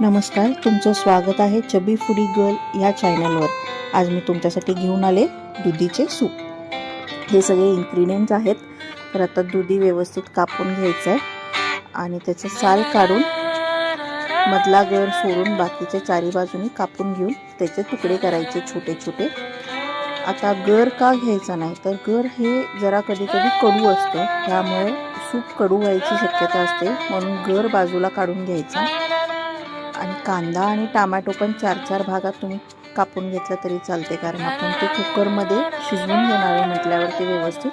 नमस्कार तुमचं स्वागत आहे चबी फुडी गर्ल या चॅनलवर. आज मी तुमच्यासाठी घेऊन आले दुधीचे सूप. हे सगळे इन्ग्रेडियंट्स आहेत. तर आता दुधी व्यवस्थित कापून घ्यायचं आहे आणि त्याचं साल काढून मधला गर सोडून बाकीच्या चारी बाजूनी कापून घेऊन त्याचे तुकडे करायचे छोटे छोटे आता गर का घ्यायचा नाही? तर गर हे जरा कधी कधी कडू असतं. त्यामुळे सूप कडू व्हायची शक्यता असते. म्हणून गर बाजूला काढून घ्यायचा. कांदा आणि टामॅटो पण चार चार भागात तुम्ही कापून घेतला तरी चालते. कारण आपण ते कुकरमध्ये शिजवून घेणार आहे म्हटल्यावर ते व्यवस्थित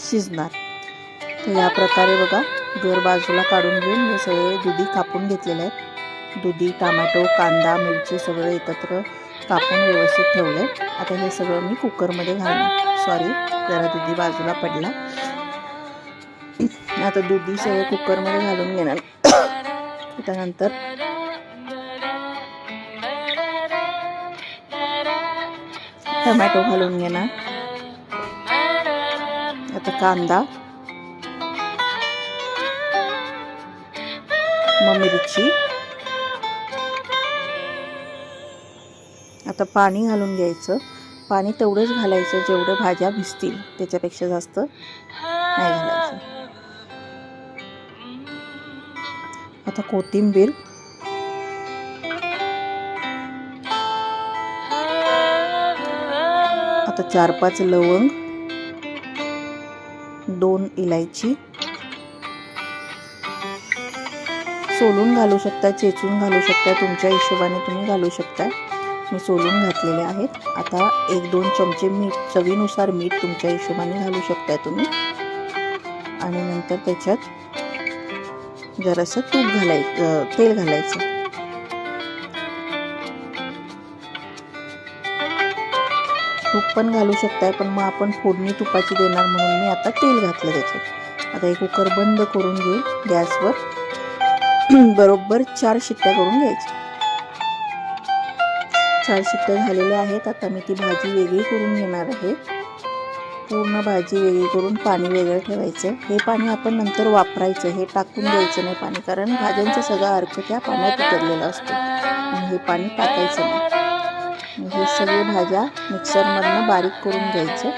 शिजणार. तर या प्रकारे बघा दोर बाजूला काढून घेऊन हे सगळे दुधी कापून घेतलेले आहेत. दुधी टामॅटो कांदा मिरची सगळं एकत्र कापून व्यवस्थित ठेवले आता हे सगळं मी कुकरमध्ये घालणार. सॉरी जरा दुधी बाजूला पडला. आता दुधी सगळं कुकरमध्ये घालून घेणार. त्यानंतर टमॅटो घालून घेणार. आता कांदा. मग मिरची. आता पाणी घालून घ्यायचं. पाणी तेवढंच घालायचं जेवढं भाज्या भिजतील त्याच्यापेक्षा जास्त नाही घालायचं. आता कोथिंबीर. आता चार पाच लवंग दोन इलायची. सोलून घालू शकता चेचून घालू शकता तुमच्या हिशोबाने तुम्ही घालू शकता. मी सोलून घातलेले आहेत. आता एक दोन चमचे मीठ चवीनुसार मीठ तुमच्या हिशोबाने घालू शकता तुम्ही. आणि नंतर त्याच्यात जरासं तूप घालाय तेल घालायचं. तूप पण घालू शकताय पण मग आपण फोडणी तुपाची देणार म्हणून मी आता तेल घातलं त्याच्यात. आता हे कुकर बंद करून घेऊ गॅसवर. बरोबर चार शिट्ट्या करून घ्यायच्या. चार शिट्ट्या झालेल्या आहेत आता मी ती भाजी वेगळी करून घेणार आहे. पूर्ण भाजी वेगळी करून पाणी वेगळं ठेवायचं. हे पाणी आपण नंतर वापरायचं हे टाकून द्यायचं नाही पाणी कारण भाज्यांचा सगळा अर्थ त्या पाण्यात उतरलेला असतो. आणि हे पाणी टाकायचं नाही. हे सगळे भाज्या मिक्सरमधनं बारीक करून घ्यायचं.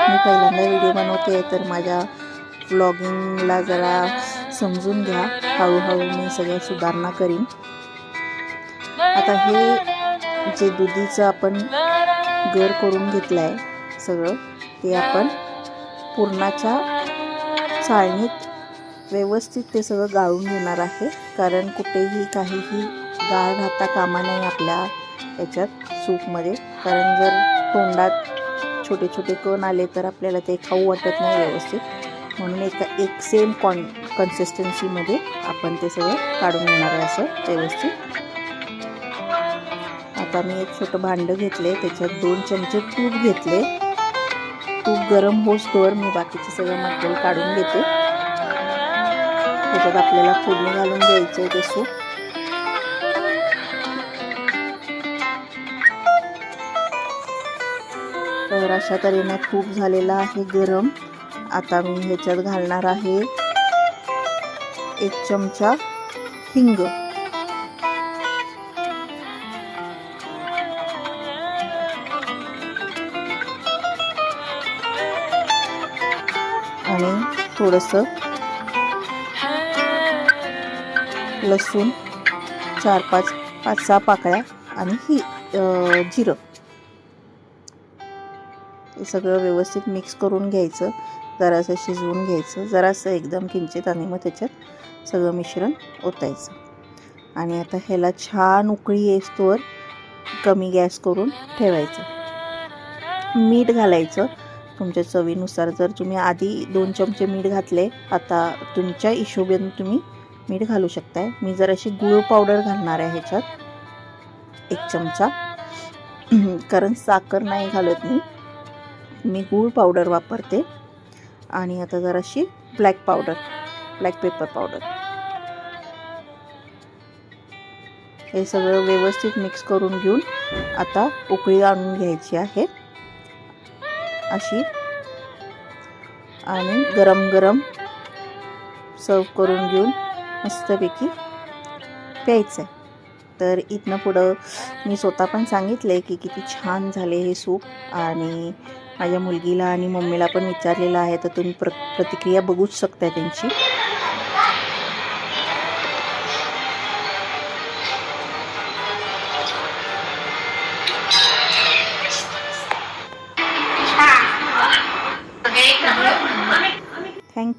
मी पहिल्यांदा व्हिडिओ बनवते तर माझ्या ब्लॉगिंगला जरा समजून घ्या. हळूहळू मी सगळ्या सुधारणा करीन. आता हे जे दुधीचं आपण गर करून घेतलं आहे सगळं. ते आपण पुरणाच्या चाळणीत व्यवस्थित ते सगळं गाळून घेणार आहे. कारण कुठेही काहीही गाळ राहता कामा नाही आपल्या याच्यात सूपमध्ये. कारण जर तोंडात छोटे छोटे कण आले तर आपल्याला ते खाऊ वाटत नाही व्यवस्थित. म्हणून एका एक सेम कॉन कन्सिस्टन्सीमध्ये आपण ते सगळं काढून घेणार आहे असं व्यवस्थित. आता मी एक छोटं भांडं घेतले त्याच्यात दोन चमचे तूप घेतले. तूप गरम होसतोवर मी बाकीचे सगळं मटेरियल काढून घेते. त्याच्यात आपल्याला फोडणी घालून द्यायचं आहे ते सूप. तर अशा तऱ्हेनं तूप झालेला आहे गरम. आता मी ह्याच्यात घालणार आहे एक चमचा हिंग. आणि थोडंसं लसूण चार पाच पाच सहा पाकळ्या आणि ही जिरं. हे सगळं व्यवस्थित मिक्स करून घ्यायचं जरासं शिजवून घ्यायचं जरासं एकदम किंचित आणि मग त्याच्यात सगळं मिश्रण ओतायचं. आणि आता ह्याला छान उकळी येस्तोवर कमी गॅस करून ठेवायचं. मीठ घालायचं तुमच्या चवीनुसार जर तुम्ही आधी दोन चमचे मीठ घातले आता तुमच्या हिशोबाने तुम्ही मीठ घालू शकताय. मी जर अशी गूळ पावडर घालणार आहे ह्याच्यात एक चमचा. कारण साखर नाही घालत मी. मी गूळ पावडर वापरते. आणि आता जराशी black powder black pepper powder. हे सगळं व्यवस्थित मिक्स करून घेऊन आता उकळी आणून घ्यायची आहे. अशी. आणि गरम गरम सर्व करून घेऊन मस्तपैकी प्यायचं आहे तर इथनं पुढं मी स्वतः पण सांगितलं आहे की किती छान झाले हे सूप. आणि माझ्या मुलगीला आणि मम्मीला पण विचारलेलं आहे तर तुम्ही प्र प्रतिक्रिया बघूच शकता त्यांची.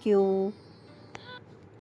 叫。